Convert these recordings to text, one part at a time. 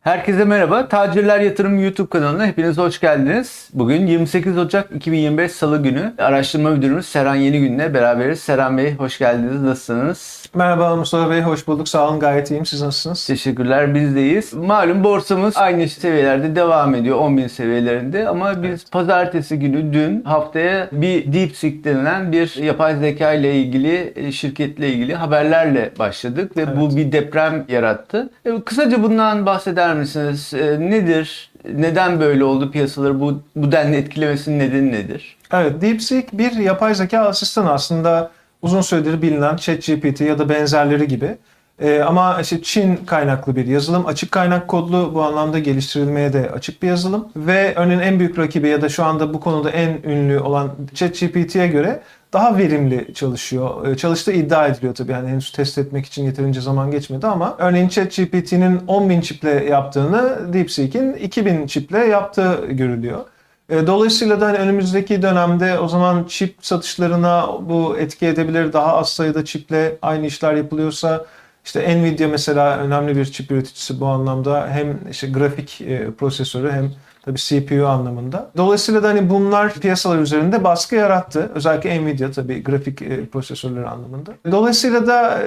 Herkese merhaba. Tacirler Yatırım YouTube kanalına hepiniz hoş geldiniz. Bugün 28 Ocak 2025 Salı günü. Araştırma Müdürümüz Serhan Yenigün'le beraberiz. Serhan Bey hoş geldiniz. Nasılsınız? Merhaba Mustafa Bey, hoş bulduk. Sağ olun, gayet iyiyim. Siz nasılsınız? Teşekkürler bizdeyiz. Malum borsamız aynı seviyelerde devam ediyor 10.000 seviyelerinde ama biz pazartesi günü dün haftaya bir DeepSeek denilen bir yapay zeka ile ilgili e, şirketle ilgili haberlerle başladık ve bu Evet. bir deprem yarattı. E, Kısaca bundan bahseder misiniz? E, Nedir? Neden böyle oldu piyasaları bu, bu denli etkilemesinin nedeni nedir? Evet, DeepSeek bir yapay zeka asistanı aslında uzun süredir bilinen ChatGPT ya da benzerleri gibi. Ee, ama işte Çin kaynaklı bir yazılım. Açık kaynak kodlu bu anlamda geliştirilmeye de açık bir yazılım. Ve örneğin en büyük rakibi ya da şu anda bu konuda en ünlü olan ChatGPT'ye göre daha verimli çalışıyor. Ee, Çalıştığı iddia ediliyor tabii. Yani henüz test etmek için yeterince zaman geçmedi ama örneğin ChatGPT'nin 10.000 çiple yaptığını DeepSeek'in 2000 çiple yaptığı görülüyor. E, Dolayısıyla da hani önümüzdeki dönemde o zaman çip satışlarına bu etki edebilir. Daha az sayıda çiple aynı işler yapılıyorsa işte Nvidia mesela önemli bir çip üreticisi bu anlamda hem işte grafik e, prosesörü hem tabii CPU anlamında. Dolayısıyla da hani bunlar piyasalar üzerinde baskı yarattı. Özellikle Nvidia tabii grafik e, prosesörleri anlamında. Dolayısıyla da e,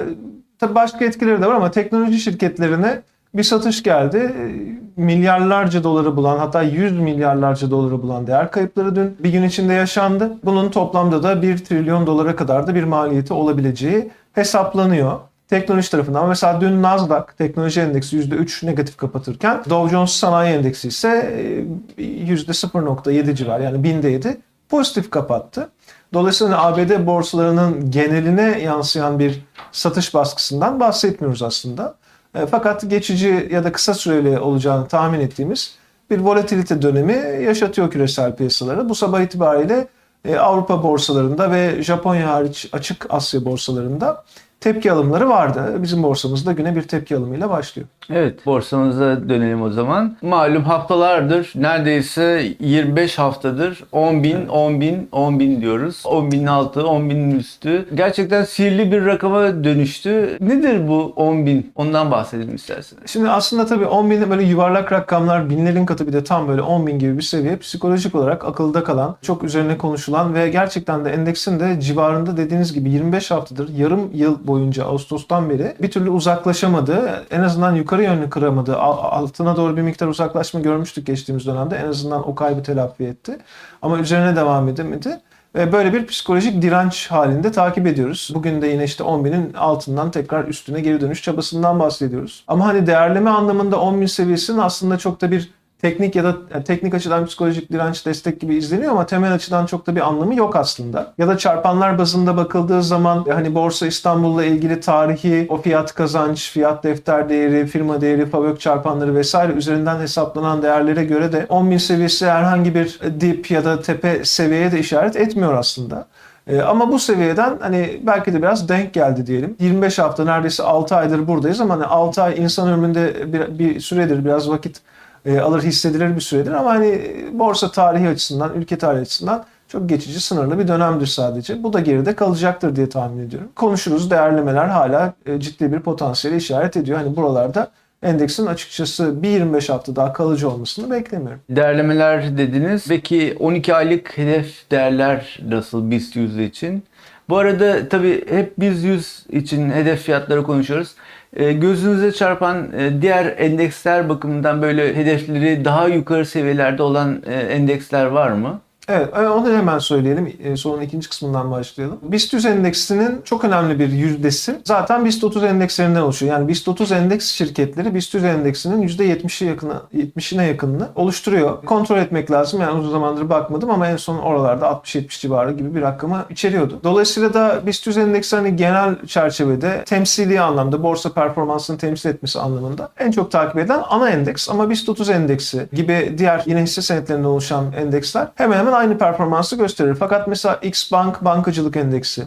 tabii başka etkileri de var ama teknoloji şirketlerine bir satış geldi. E, Milyarlarca doları bulan hatta 100 milyarlarca doları bulan değer kayıpları dün bir gün içinde yaşandı. Bunun toplamda da 1 trilyon dolara kadar da bir maliyeti olabileceği hesaplanıyor. Teknoloji tarafından mesela dün Nasdaq teknoloji endeksi %3 negatif kapatırken Dow Jones Sanayi Endeksi ise e, %0.7 civar yani binde 7 pozitif kapattı. Dolayısıyla ABD borsalarının geneline yansıyan bir satış baskısından bahsetmiyoruz aslında. E, Fakat geçici ya da kısa süreli olacağını tahmin ettiğimiz bir volatilite dönemi yaşatıyor küresel piyasaları. Bu sabah itibariyle e, Avrupa borsalarında ve Japonya hariç açık Asya borsalarında tepki alımları vardı. Bizim borsamızda güne bir tepki alımıyla başlıyor. Evet, borsamıza dönelim o zaman. Malum haftalardır, neredeyse 25 haftadır 10 bin, 10 bin, 10 bin diyoruz. 10 binin altı, 10 binin üstü. Gerçekten sihirli bir rakama dönüştü. Nedir bu 10 bin? Ondan bahsedelim isterseniz. Şimdi aslında tabii 10 bin böyle yuvarlak rakamlar binlerin katı bir de tam böyle 10 bin gibi bir seviye psikolojik olarak akılda kalan, çok üzerine konuşulan ve gerçekten de endeksin de civarında dediğiniz gibi 25 haftadır yarım yıl boyunca Ağustos'tan beri bir türlü uzaklaşamadığı en azından yukarı yönlü kıramadığı al- altına doğru bir miktar uzaklaşma görmüştük geçtiğimiz dönemde en azından o kaybı telafi etti ama üzerine devam edemedi. Ve böyle bir psikolojik direnç halinde takip ediyoruz. Bugün de yine işte 10 binin altından tekrar üstüne geri dönüş çabasından bahsediyoruz. Ama hani değerleme anlamında 10 bin seviyesinin aslında çok da bir teknik ya da teknik açıdan psikolojik direnç destek gibi izleniyor ama temel açıdan çok da bir anlamı yok aslında. Ya da çarpanlar bazında bakıldığı zaman hani Borsa İstanbul'la ilgili tarihi o fiyat kazanç, fiyat defter değeri, firma değeri, fabrik çarpanları vesaire üzerinden hesaplanan değerlere göre de 10 bin seviyesi herhangi bir dip ya da tepe seviyeye de işaret etmiyor aslında. Ee, ama bu seviyeden hani belki de biraz denk geldi diyelim. 25 hafta neredeyse 6 aydır buradayız ama hani 6 ay insan ömründe bir, bir süredir biraz vakit e, alır hissedilir bir süredir ama hani borsa tarihi açısından, ülke tarihi açısından çok geçici, sınırlı bir dönemdir sadece. Bu da geride kalacaktır diye tahmin ediyorum. Konuşuruz, değerlemeler hala e, ciddi bir potansiyeli işaret ediyor. Hani buralarda endeksin açıkçası bir 25 hafta daha kalıcı olmasını beklemiyorum. Değerlemeler dediniz. Peki 12 aylık hedef değerler nasıl BIST 100 için? Bu arada tabii hep biz 100 için hedef fiyatları konuşuyoruz. Ee, gözünüze çarpan e, diğer endeksler bakımından böyle hedefleri daha yukarı seviyelerde olan e, endeksler var mı? Evet, e, onu hemen söyleyelim. E, Sorunun ikinci kısmından başlayalım. BIST 100 endeksinin çok önemli bir yüzdesi zaten BIST 30 endekslerinden oluşuyor. Yani BIST 30 endeks şirketleri BIST 100 endeksinin %70'i yakını, 70'ine yakınını oluşturuyor. Kontrol etmek lazım. Yani uzun zamandır bakmadım ama en son oralarda 60-70 civarı gibi bir rakamı içeriyordu. Dolayısıyla da BIST 100 endeksi hani genel çerçevede temsili anlamda borsa performansını temsil etmesi anlamında en çok takip edilen ana endeks ama BIST 30 endeksi gibi diğer yine hisse senetlerinden oluşan endeksler hemen hemen aynı performansı gösterir. Fakat mesela X Bank bankacılık endeksi,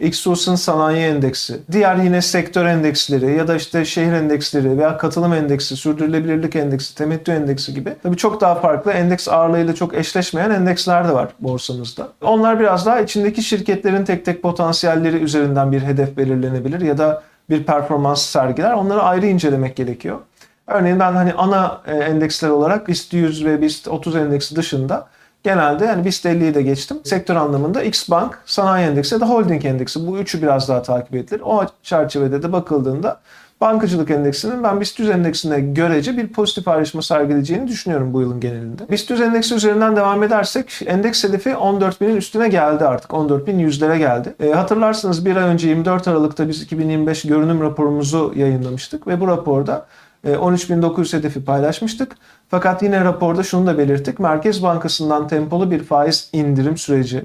Xos'un sanayi endeksi, diğer yine sektör endeksleri ya da işte şehir endeksleri veya katılım endeksi, sürdürülebilirlik endeksi, temettü endeksi gibi tabii çok daha farklı endeks ağırlığıyla çok eşleşmeyen endeksler de var borsamızda. Onlar biraz daha içindeki şirketlerin tek tek potansiyelleri üzerinden bir hedef belirlenebilir ya da bir performans sergiler. Onları ayrı incelemek gerekiyor. Örneğin ben hani ana e, endeksler olarak BIST 100 ve BIST 30 endeksi dışında genelde yani BIST 50'yi de geçtim. Sektör anlamında X Bank, Sanayi Endeksi da Holding Endeksi bu üçü biraz daha takip edilir. O çerçevede de bakıldığında bankacılık endeksinin ben BIST 100 endeksine görece bir pozitif ayrışma sergileyeceğini düşünüyorum bu yılın genelinde. BIST 100 endeksi üzerinden devam edersek endeks hedefi 14.000'in üstüne geldi artık. 14.100'lere geldi. E, hatırlarsınız bir ay önce 24 Aralık'ta biz 2025 görünüm raporumuzu yayınlamıştık ve bu raporda 13.900 hedefi paylaşmıştık. Fakat yine raporda şunu da belirttik. Merkez Bankası'ndan tempolu bir faiz indirim süreci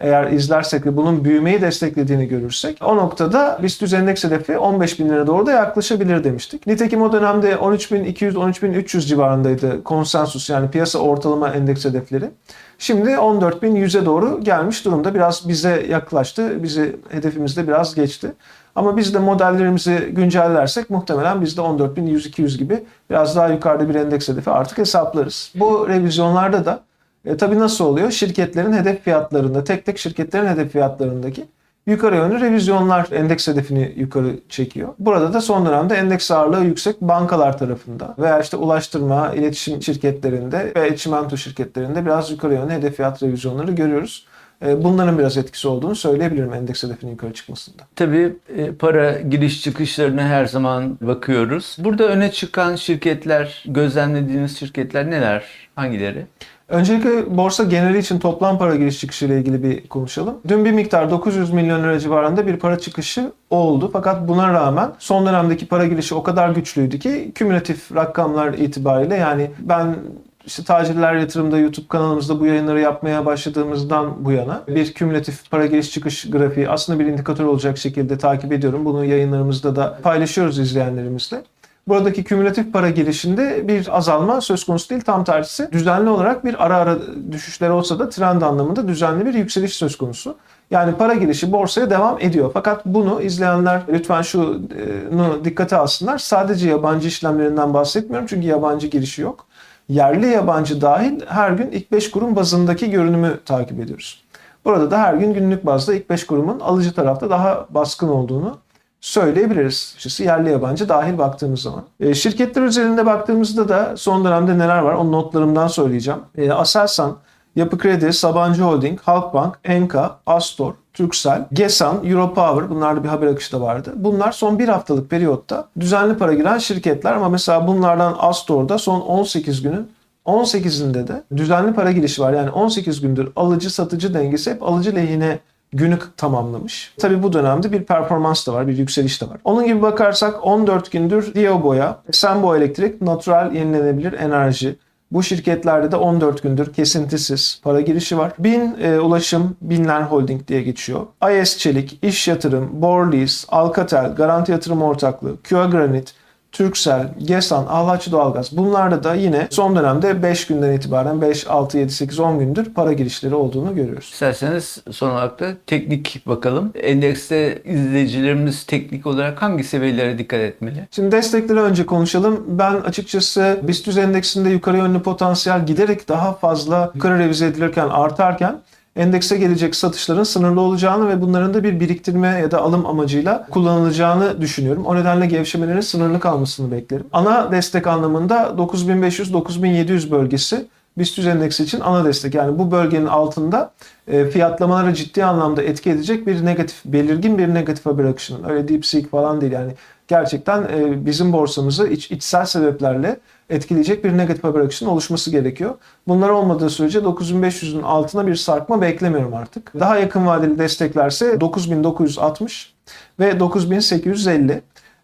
eğer izlersek ve bunun büyümeyi desteklediğini görürsek o noktada BIST 100 endeks hedefi 15 bin lira doğru da yaklaşabilir demiştik. Nitekim o dönemde 13.200-13.300 civarındaydı konsensus yani piyasa ortalama endeks hedefleri. Şimdi 14.100'e doğru gelmiş durumda. Biraz bize yaklaştı. Bizi hedefimizde biraz geçti. Ama biz de modellerimizi güncellersek muhtemelen biz de 14.100-200 gibi biraz daha yukarıda bir endeks hedefi artık hesaplarız. Bu revizyonlarda da e, tabii nasıl oluyor? Şirketlerin hedef fiyatlarında, tek tek şirketlerin hedef fiyatlarındaki yukarı yönlü revizyonlar endeks hedefini yukarı çekiyor. Burada da son dönemde endeks ağırlığı yüksek bankalar tarafında veya işte ulaştırma, iletişim şirketlerinde ve çimento şirketlerinde biraz yukarı yönlü hedef fiyat revizyonları görüyoruz. E, Bunların biraz etkisi olduğunu söyleyebilirim endeks hedefinin yukarı çıkmasında. Tabii e, para giriş çıkışlarına her zaman bakıyoruz. Burada öne çıkan şirketler, gözlemlediğiniz şirketler neler? Hangileri? Öncelikle borsa geneli için toplam para giriş çıkışı ile ilgili bir konuşalım. Dün bir miktar 900 milyon lira civarında bir para çıkışı oldu. Fakat buna rağmen son dönemdeki para girişi o kadar güçlüydü ki kümülatif rakamlar itibariyle yani ben işte tacirler yatırımda YouTube kanalımızda bu yayınları yapmaya başladığımızdan bu yana bir kümülatif para giriş çıkış grafiği aslında bir indikatör olacak şekilde takip ediyorum. Bunu yayınlarımızda da paylaşıyoruz izleyenlerimizle. Buradaki kümülatif para girişinde bir azalma söz konusu değil. Tam tersi düzenli olarak bir ara ara düşüşler olsa da trend anlamında düzenli bir yükseliş söz konusu. Yani para girişi borsaya devam ediyor. Fakat bunu izleyenler lütfen şunu dikkate alsınlar. Sadece yabancı işlemlerinden bahsetmiyorum çünkü yabancı girişi yok. Yerli yabancı dahil her gün ilk 5 kurum bazındaki görünümü takip ediyoruz. Burada da her gün günlük bazda ilk 5 kurumun alıcı tarafta daha baskın olduğunu söyleyebiliriz. İşte yerli yabancı dahil baktığımız zaman. E, şirketler üzerinde baktığımızda da son dönemde neler var onu notlarımdan söyleyeceğim. E, Aselsan, Yapı Kredi, Sabancı Holding, Halkbank, Enka, Astor, Turkcell, Gesan, Europower bunlarda bir haber akışı da vardı. Bunlar son bir haftalık periyotta düzenli para giren şirketler ama mesela bunlardan Astor'da son 18 günün 18'inde de düzenli para girişi var. Yani 18 gündür alıcı satıcı dengesi hep alıcı lehine günü tamamlamış. Tabii bu dönemde bir performans da var, bir yükseliş de var. Onun gibi bakarsak 14 gündür Diobo'ya, Sembo Elektrik, Natural Yenilenebilir Enerji, bu şirketlerde de 14 gündür kesintisiz para girişi var. Bin e, Ulaşım, Binler Holding diye geçiyor. IS Çelik, İş Yatırım, Borlease, Alcatel, Garanti Yatırım Ortaklığı, QA Granit, Turkcell, Gesan, Ahlatçı Doğalgaz bunlarda da yine son dönemde 5 günden itibaren 5, 6, 7, 8, 10 gündür para girişleri olduğunu görüyoruz. İsterseniz son olarak da teknik bakalım. Endekste izleyicilerimiz teknik olarak hangi seviyelere dikkat etmeli? Şimdi destekleri önce konuşalım. Ben açıkçası BIST 100 endeksinde yukarı yönlü potansiyel giderek daha fazla yukarı revize edilirken artarken endekse gelecek satışların sınırlı olacağını ve bunların da bir biriktirme ya da alım amacıyla kullanılacağını düşünüyorum. O nedenle gevşemelerin sınırlı kalmasını beklerim. Ana destek anlamında 9500-9700 bölgesi BIST 100 endeksi için ana destek. Yani bu bölgenin altında e, fiyatlamalara ciddi anlamda etki edecek bir negatif, belirgin bir negatif haber akışının. Öyle DeepSeek falan değil yani. Gerçekten e, bizim borsamızı iç, içsel sebeplerle etkileyecek bir negatif haber akışının oluşması gerekiyor. Bunlar olmadığı sürece 9500'ün altına bir sarkma beklemiyorum artık. Daha yakın vadeli desteklerse 9960 ve 9850.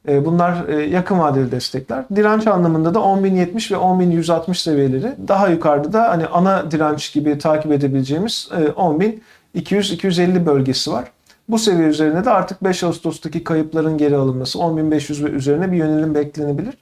E, Bunlar e, yakın vadeli destekler. Direnç anlamında da 10.070 ve 10.160 seviyeleri. Daha yukarıda da hani ana direnç gibi takip edebileceğimiz 10.200-250 bölgesi var. Bu seviye üzerine de artık 5 Ağustos'taki kayıpların geri alınması 10.500 ve üzerine bir yönelim beklenebilir.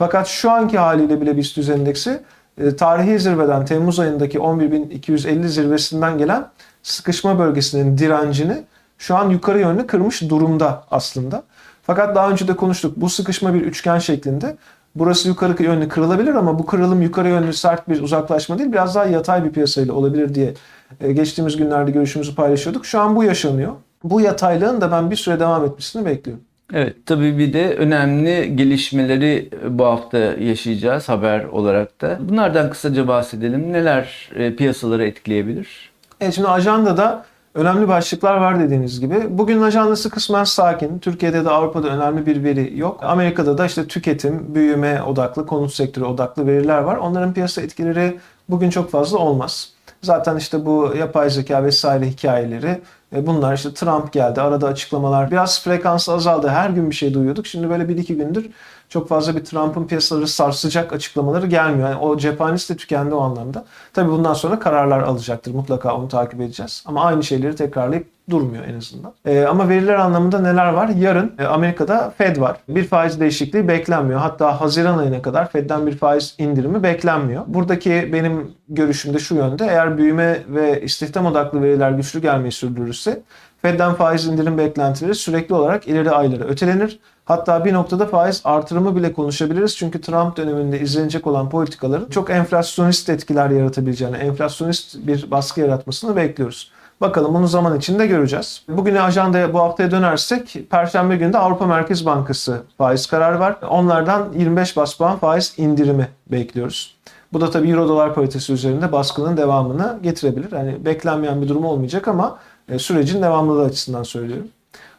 Fakat şu anki haliyle bile BIST 100 endeksi e, tarihi zirveden Temmuz ayındaki 11.250 zirvesinden gelen sıkışma bölgesinin direncini şu an yukarı yönlü kırmış durumda aslında. Fakat daha önce de konuştuk. Bu sıkışma bir üçgen şeklinde. Burası yukarı yönlü kırılabilir ama bu kırılım yukarı yönlü sert bir uzaklaşma değil. Biraz daha yatay bir piyasayla olabilir diye e, geçtiğimiz günlerde görüşümüzü paylaşıyorduk. Şu an bu yaşanıyor. Bu yataylığın da ben bir süre devam etmesini bekliyorum. Evet, tabii bir de önemli gelişmeleri bu hafta yaşayacağız haber olarak da. Bunlardan kısaca bahsedelim. Neler e, piyasaları etkileyebilir? Evet şimdi ajandada önemli başlıklar var dediğiniz gibi. Bugünün ajandası kısmen sakin. Türkiye'de de Avrupa'da önemli bir veri yok. Amerika'da da işte tüketim, büyüme odaklı, konut sektörü odaklı veriler var. Onların piyasa etkileri bugün çok fazla olmaz. Zaten işte bu yapay zeka vesaire hikayeleri e, bunlar işte Trump geldi arada açıklamalar biraz frekansı azaldı her gün bir şey duyuyorduk şimdi böyle bir iki gündür çok fazla bir Trump'ın piyasaları sarsacak açıklamaları gelmiyor. Yani o cephanesi de tükendi o anlamda. Tabii bundan sonra kararlar alacaktır. Mutlaka onu takip edeceğiz. Ama aynı şeyleri tekrarlayıp durmuyor en azından. Ee, ama veriler anlamında neler var? Yarın e, Amerika'da Fed var. Bir faiz değişikliği beklenmiyor. Hatta Haziran ayına kadar Fed'den bir faiz indirimi beklenmiyor. Buradaki benim görüşüm de şu yönde. Eğer büyüme ve istihdam odaklı veriler güçlü gelmeyi sürdürürse Fed'den faiz indirim beklentileri sürekli olarak ileri aylara ötelenir. Hatta bir noktada faiz artırımı bile konuşabiliriz. Çünkü Trump döneminde izlenecek olan politikaların çok enflasyonist etkiler yaratabileceğini, enflasyonist bir baskı yaratmasını bekliyoruz. Bakalım bunu zaman içinde göreceğiz. Bugüne ajandaya bu haftaya dönersek Perşembe günü de Avrupa Merkez Bankası faiz kararı var. Onlardan 25 bas puan faiz indirimi bekliyoruz. Bu da tabii Euro dolar paritesi üzerinde baskının devamını getirebilir. Yani beklenmeyen bir durum olmayacak ama e, sürecin devamlılığı açısından söylüyorum.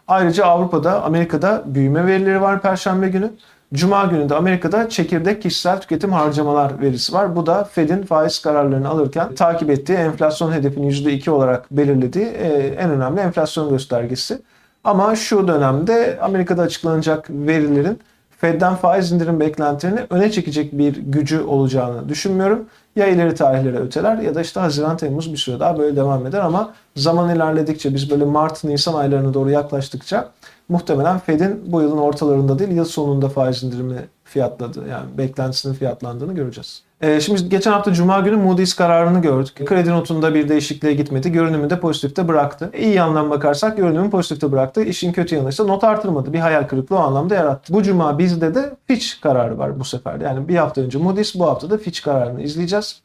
Ayrıca Avrupa'da, Amerika'da büyüme verileri var Perşembe günü. Cuma günü de Amerika'da çekirdek kişisel tüketim harcamalar verisi var. Bu da Fed'in faiz kararlarını alırken takip ettiği enflasyon hedefini %2 olarak belirlediği e, en önemli enflasyon göstergesi. Ama şu dönemde Amerika'da açıklanacak verilerin Fed'den faiz indirim beklentilerini öne çekecek bir gücü olacağını düşünmüyorum. Ya ileri tarihlere öteler ya da işte Haziran Temmuz bir süre daha böyle devam eder ama zaman ilerledikçe biz böyle Mart Nisan aylarına doğru yaklaştıkça muhtemelen Fed'in bu yılın ortalarında değil yıl sonunda faiz indirimi fiyatladı yani beklentisinin fiyatlandığını göreceğiz. Ee, şimdi geçen hafta Cuma günü Moody's kararını gördük. Kredi notunda bir değişikliğe gitmedi. Görünümü de pozitifte bıraktı. İyi yandan bakarsak görünümü pozitifte bıraktı. İşin kötü yanı ise not artırmadı. Bir hayal kırıklığı o anlamda yarattı. Bu Cuma bizde de Fitch kararı var bu sefer. Yani bir hafta önce Moody's bu hafta da Fitch kararını izleyeceğiz.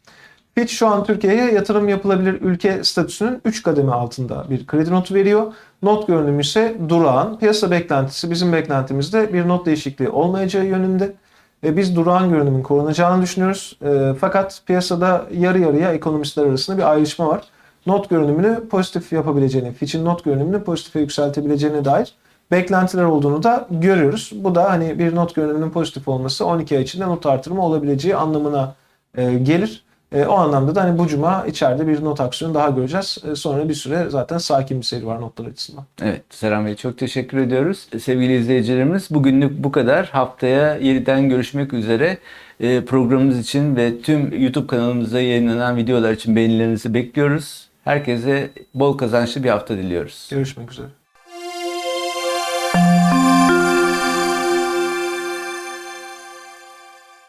Fitch şu an Türkiye'ye yatırım yapılabilir ülke statüsünün 3 kademe altında bir kredi notu veriyor. Not görünümü ise durağan. Piyasa beklentisi bizim beklentimizde bir not değişikliği olmayacağı yönünde. E, biz durağan görünümün korunacağını düşünüyoruz. E, fakat piyasada yarı yarıya ekonomistler arasında bir ayrışma var. Not görünümünü pozitif yapabileceğini, Fitch'in not görünümünü pozitife yükseltebileceğine dair beklentiler olduğunu da görüyoruz. Bu da hani bir not görünümünün pozitif olması 12 ay içinde not artırımı olabileceği anlamına e, gelir. E, o anlamda da hani bu cuma içeride bir not aksiyonu daha göreceğiz. E, sonra bir süre zaten sakin bir seri var notlar açısından. Evet, Serhan Bey çok teşekkür ediyoruz. Sevgili izleyicilerimiz bugünlük bu kadar. Haftaya yeniden görüşmek üzere. E, Programımız için ve tüm YouTube kanalımızda yayınlanan videolar için beğenilerinizi bekliyoruz. Herkese bol kazançlı bir hafta diliyoruz. Görüşmek üzere.